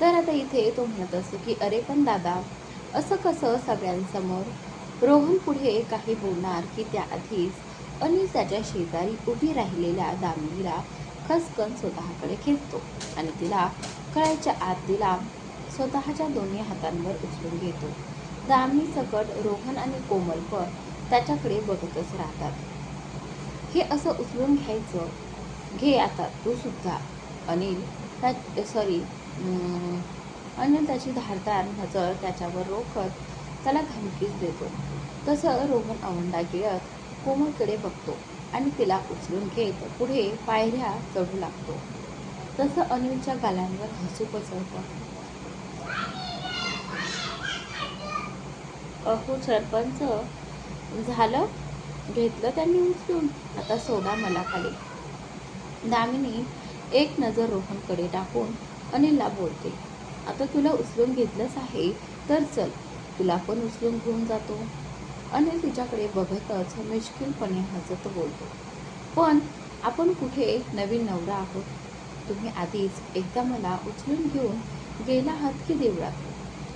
तर आता इथे तो म्हणत असतो की अरे पण दादा असं कसं सगळ्यांसमोर? रोहन पुढे काही बोलणार की त्याआधीच अनिल त्याच्या शेजारी उभी राहिलेल्या दामिनीला खसकन स्वतःकडे खेचतो आणि तिला कळायच्या आत तिला स्वतःच्या दोन्ही हातांवर उचलून घेतो. दामिनी सकट रोहन आणि कोमल पण त्याच्याकडे बघतच राहतात. हे असं उचलून घ्यायचं? घे आता तू सुद्धा. अनिल त्या सॉरी अनिल त्याची धारदार नजर त्याच्यावर रोखत त्याला धमकीच देतो. तसं रोहन अवंडा गिळत कोमलकडे बघतो आणि तिला उचलून घेत पुढे पायऱ्या चढू लागतो. तसं अनिलच्या गालांवर हसू पसरतं. अहो सरपंच झालं? घेतलं त्यांनी उचलून? आता सोडा मला खाली. दामिनी एक नजर रोहनकडे टाकून अनिलला बोलते आता तुला उचलून घेतलंच आहे तर चल तुला पण उचलून घेऊन जातो. अनिल तिच्याकडे बघतच मिश्किलपणे हसत बोलतो पण आपण कुठे नवीन नवरा आहोत? तुम्ही आधीच एकदा मला उचलून घेऊन गेला आहात की देवळात?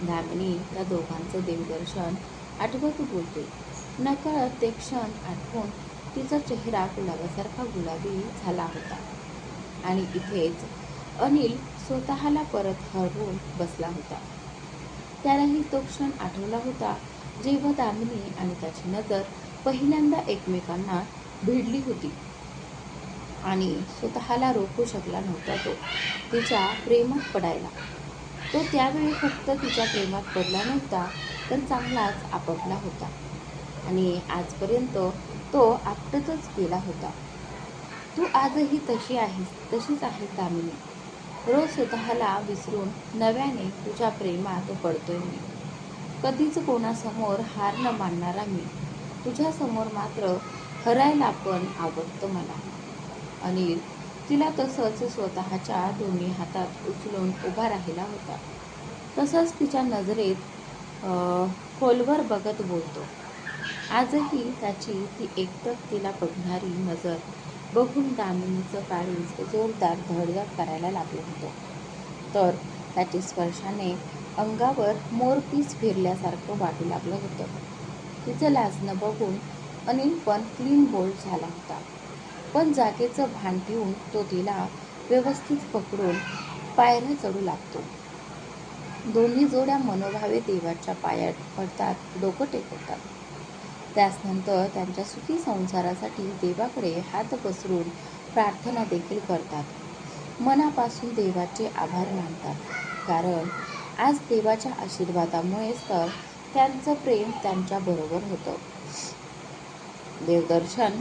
दामिनी त्या दोघांचं देवदर्शन आठवत बोलते. नकळत ते क्षण आठवून तिचा चेहरा गुलाबासारखा गुलाबी झाला होता. आणि इथेच अनिल स्वतःला परत हरवून बसला होता. त्यालाही तो क्षण आठवला होता जेव्हा दामिनी आणि त्याची नजर पहिल्यांदा एकमेकांना भिडली होती. आणि स्वतःला रोखू शकला नव्हता तो तिच्या प्रेमात पडायला. तो त्यावेळी फक्त तिच्या प्रेमात पडला नव्हता तर चांगलाच आपटला होता. आणि आजपर्यंत तो आपटतच गेला होता. तू आजही तशी आहेस तशीच आहेस दामिनी. रोज स्वतःला विसरून नव्याने तुझ्या प्रेमात पडतोय मी. कधीच कोणासमोर हार न मानणारा मी. तुझ्यासमोर मात्र हरायला पण आवडतं मला. अनिल तिला तसंच स्वतःच्या दोन्ही हातात उचलून उभा राहिला होता. तसंच तिच्या नजरेत खोलवर बघत बोलतो. आजही त्याची ती एकटक तिला बघणारी नजर बघून दामिनीचं काळीज जोरदार धडधड करायला लागलं होतं. तर त्याच्या स्पर्शाने अंगावर मोरपीस फिरल्यासारखं वाटू लागलं होतं. तिचं लाजणं बघून अनिल पण क्लीन बोल्ड झाला होता. पण जागेचं भान ठेवून तो तिला व्यवस्थित पकडून पायऱ्या चढू लागतो. दोन्ही जोड्या मनोभावे देवाच्या पायात पडतात डोकं टेकवतात. त्याचनंतर त्यांच्या सुखी संसारासाठी देवाकडे हात पसरून प्रार्थना देखील करतात. मनापासून देवाचे आभार मानतात. कारण आज देवाच्या आशीर्वादामुळेच तर त्यांचं प्रेम त्यांच्याबरोबर होतं. देवदर्शन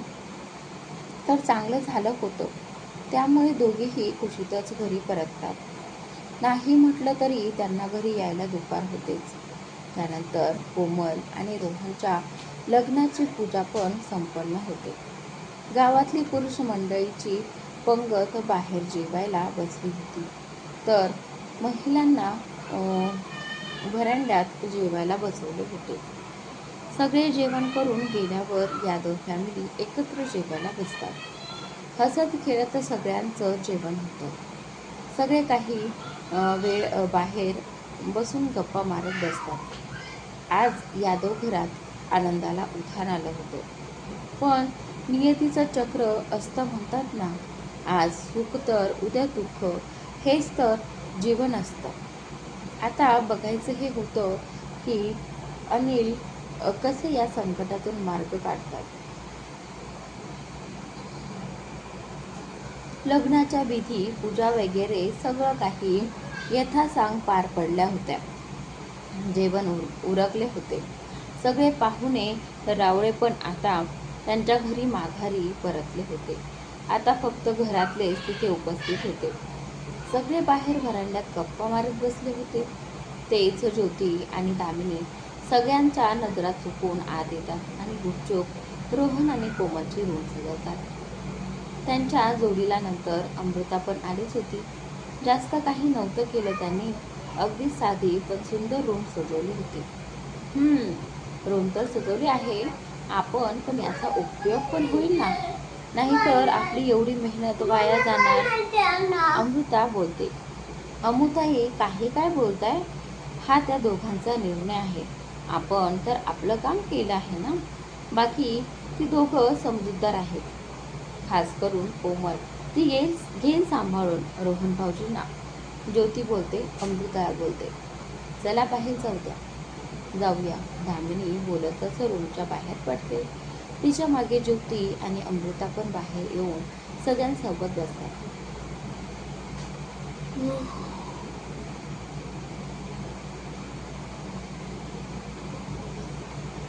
तर चांगलं झालं होतं. त्यामुळे दोघेही कुशीतच घरी परततात. नाही म्हटलं तरी त्यांना घरी यायला दुपार होतेच. त्यानंतर कोमल आणि रोहनच्या लग्नाची पूजा पण संपन्न होते. गावातली पुरुष मंडळीची पंगत बाहेर जेवायला बसली होती. तर महिलांना व्हरांड्यात जेवायला बसवले होते. सगळे जेवण करून गेल्यावर यादव फॅमिली एकत्र जेवायला बसतात. हसत खेळत सगळ्यांचं जेवण होतं. सगळे काही वेळ बाहेर बसून गप्पा मारत बसतात. आज यादव घरात आनंदाला उधाण आलं होतं. पण नियतीचं चक्र असतं म्हणतात ना आज सुख तर उद्या दुःख हेच तर जीवन असतं. आता बघायचं हे होतं की अनिल कसे या संकटातून मार्ग काढतात? लग्नाच्या विधी पूजा वगैरे सगळं काही यथासांग पार पडल्या होत्या. जेवण उरकले होते. सगळे पाहुणे रावळे पण आता त्यांच्या घरी माघारी परतले होते. आता फक्त घरातलेच तिथे उपस्थित होते. सगळे बाहेर घरांड्यात गप्पा मारत बसले होते. तेच ज्योती आणि दामिनी सगळ्यांच्या नजरा चुकून आत येतात आणि गुपचूप रोहन आणि कोमलची रूम सजवतात. त्यांच्या जोडीला नंतर अमृता पण आलीच होती. जास्त काही नव्हतं केलं त्यांनी. अगदी साधी पण सुंदर रूम सजवली होती. रूम तर सजवली आहे. आपण पण याचा उपयोग पण होईल ना? नाहीतर आपली एवढी मेहनत वाया जाणार. अमृता बोलते. अमुताई काही काय बोलताय? हा त्या दोघांचा निर्णय आहे. आपण तर आपलं काम केलं आहे ना? बाकी ती दोघं समजूतदार आहेत. खास करून कोमल. ती येईल घेईल सांभाळून रोहन भाऊजींना. ज्योती बोलते अमृता बोलते. चला बाहेर जाऊ द्या. जाऊया. दामिनी बोलतच रूमच्या बाहेर पडते. तिच्यामागे ज्योती आणि अमृता पण बाहेर येऊन सगळ्यांसोबत बसतात.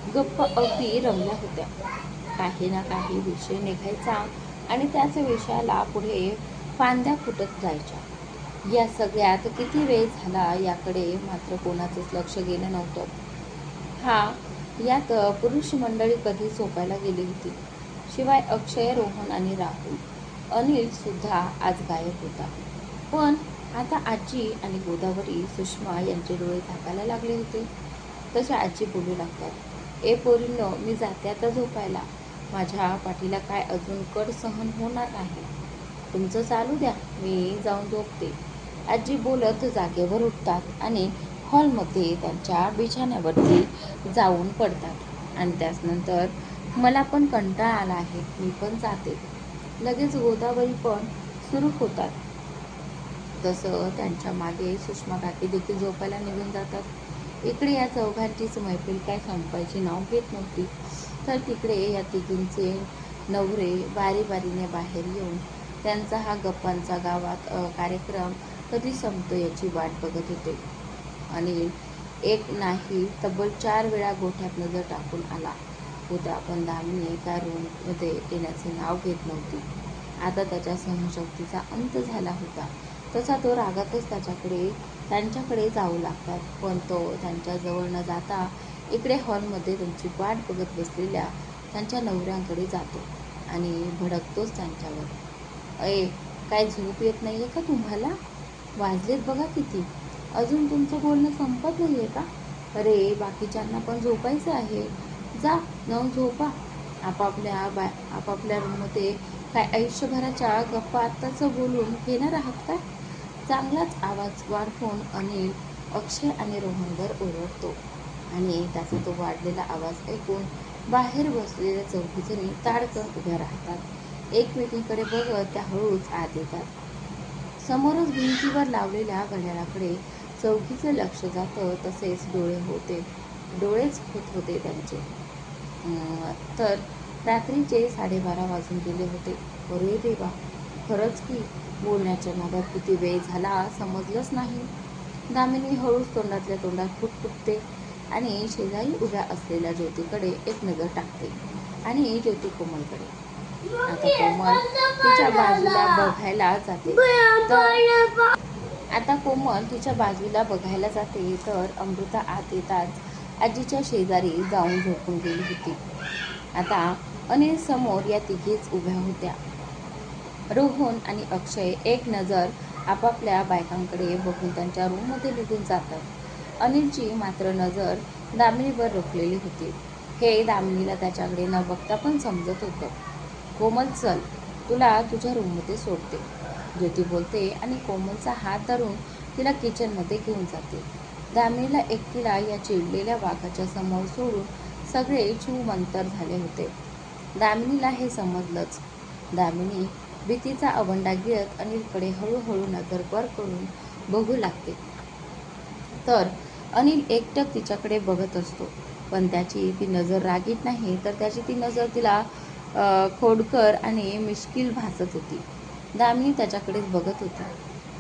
गप्प अगदी रमल्या होत्या. काही ना काही विषय निघायचा आणि त्याच विषयाला पुढे फांद्या फुटत जायच्या. या सगळ्यात किती वेळ झाला याकडे मात्र कोणाचंच लक्ष गेलं नव्हतं. हा यात पुरुष मंडळी कधी झोपायला गेली होती? शिवाय अक्षय रोहन आणि राहुल. अनिल सुद्धा आज गायब होता पण आता आजी आणि गोदावरी सुषमा यांचे डोळे झाकायला लागले होते. तसे आजी बोलू लागतात ए पोरीनं मी जाते आता झोपायला. माझ्या पाठीला काय अजून कड सहन होणार नाही तुमचं चालू द्या मी जाऊन झोपते. आजी बोलत जागेवर उठतात आणि हॉलमध्ये त्यांच्या बिछाण्यावरती जाऊन पडतात. आणि त्याचनंतर मला पण कंटाळा आला आहे. मी पण जाते. लगेच गोदावरी पण सुरू होतात. तसं त्यांच्या मागे सुषमा काकी देखील झोपायला निघून जातात. इकडे या चौघांचीच मैफिल काय संपायची नाव घेत नव्हती. तर तिकडे या तिघींचे नवरे बारी बारीने बाहेर येऊन त्यांचा हा गप्पांचा गावात कार्यक्रम कधी संपतो याची वाट बघत होते. आणि एक नाही तब्बल चार वेळा गोठ्यात नजर टाकून आला. होता पण दामिनी एका रूममध्ये येण्याचे नाव घेत नव्हती. आता त्याच्या सहनशक्तीचा अंत झाला होता. तसा तो रागातच त्याच्याकडे त्यांच्याकडे जाऊ लागतात. पण तो त्यांच्याजवळ न जाता इकडे हॉलमध्ये त्यांची वाट बघत बसलेल्या त्यांच्या नवऱ्यांकडे जातो आणि भडकतोच त्यांच्यावर. अय काय झोप येत नाही आहे का तुम्हाला? वाजलेत बघा किती. अजून तुमचं बोलणं संपत नाही आहे का? अरे बाकीच्यांना पण झोपायचं आहे. जा जाऊन झोपा. आपापल्या बा आपापल्या रूममध्ये काय आयुष्यभराच्या गप्पा आत्ताचं बोलून घेणार आहात का? चांगलाच आवाज वाढवून अनिल अक्षय आणि रोहनवर ओरडतो. आणि त्याचा तो वाढलेला आवाज ऐकून बाहेर बसलेल्या चौघीजणी ताडकन उभ्या राहतात. एकमेकींकडे बघत त्या हळूच आत येतात. समोरच भिंतीवर लावलेल्या घड्याळाकडे चौकीचं लक्ष जातं तसेच डोळे होते. डोळेच होत होते त्यांचे. तर रात्रीचे साडेबारा वाजून गेले होते. अरे देवा खरंच की बोलण्याच्या नादात किती वेळ झाला समजलंच नाही. दामिनी हळूच तोंडातल्या तोंडात फुटफुटते आणि शेजारी उभ्या असलेल्या ज्योतीकडे एक नजर टाकते आणि ज्योती कोमलकडे. आता कोमल तिच्या बाजूला बघायला जाते. तर आता कोमल तिच्या बाजूला बघायला जाते तर अमृता आत येताच आजीच्या शेजारी जाऊन झोपून गेली होती. आता अनिल समोर या तिघीच उभ्या होत्या. रोहन आणि अक्षय एक नजर आपापल्या बायकांकडे बघून त्यांच्या रूममध्ये निघून जातात. अनिलची मात्र नजर दामिनीवर रोखलेली होती. हे दामिनीला त्याच्याकडे न बघता पण समजत होतं. कोमल चल तुला तुझ्या रूममध्ये सोडते. ज्योती बोलते आणि कोमलचा हात धरून तिला किचनमध्ये घेऊन जाते. दामिनीला एकटीला या चिडलेल्या वाघाच्या समोर सोडून सगळे मंतर झाले होते. दामिनीला हे समजलंच. दामिनी भीतीचा अवंडा गिळत अनिलकडे हळूहळू नजर वर करून बघू लागते. तर अनिल एकटक तिच्याकडे बघत असतो. पण त्याची ती नजर रागीत नाही तर त्याची ती नजर तिला खोडकर आणि मिश्किल भासत होती. दामिनी त्याच्याकडेच बघत होती.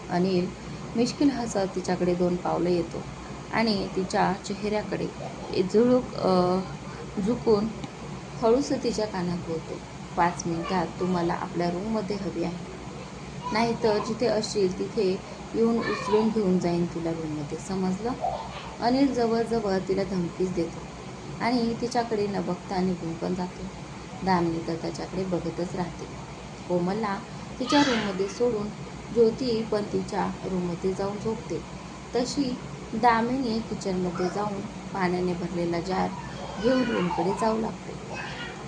अनिल मिश्किल हसत तिच्याकडे दोन पावलं येतो आणि तिच्या चेहऱ्याकडे झुळूक झुकून हळूस तिच्या कानात बोलतो पाच मिनिटात तू मला आपल्या रूममध्ये हवी आहे. नाहीतर जिथे असशील तिथे येऊन उचलून घेऊन जाईन तुला रूममध्ये समजलं? अनिल जवळजवळ तिला धमकीच देतो आणि तिच्याकडे न बघता निघून पण जातो. दामिनी तर त्याच्याकडे बघतच राहते. कोमलला तिच्या रूममध्ये सोडून ज्योती पण तिच्या रूममध्ये जाऊन झोपते. तशी दामिनी किचनमध्ये जाऊन पाण्याने भरलेला जार घेऊन रूमकडे जाऊ लागते.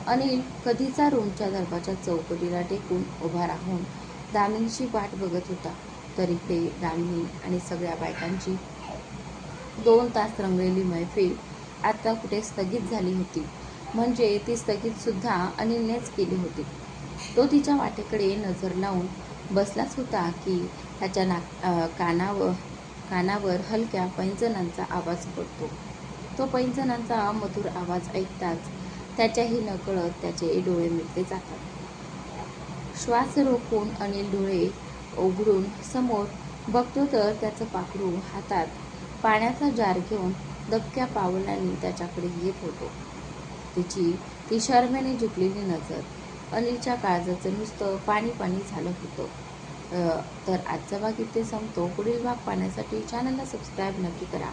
अनिल कधीचा रूमच्या दरवाजा चौकटीला टेकून उभा राहून दामिनीची वाट बघत होता. तर इकडे दामिनी आणि सगळ्या बायकांची दोन तास रंगलेली मैफिल आता कुठे स्थगित झाली होती. म्हणजे ती स्थगितसुद्धा अनिलनेच केली होती. तो तिच्या वाटेकडे नजर लावून बसलाच होता की त्याच्या नाक कानावर कानावर हलक्या पैंजणांचा आवाज पडतो. तो पैंजणांचा मधुर आवाज ऐकताच त्याच्याही नकळत त्याचे डोळे मिटले जातात. श्वास रोखून अनिल डोळे उघडून समोर बघतो तर त्याचं पाखरू हातात पाण्याचा जार घेऊन दबक्या पावलांनी त्याच्याकडे येत होतो. तिची ती शर्मेने झुकलेली नजर अनिलच्या काळजाचं नुसतं पाणी पाणी झालं होतं. तर आजचा भाग इथे संपतो. पुढील भाग पाहण्यासाठी चॅनलला सबस्क्राईब नक्की करा.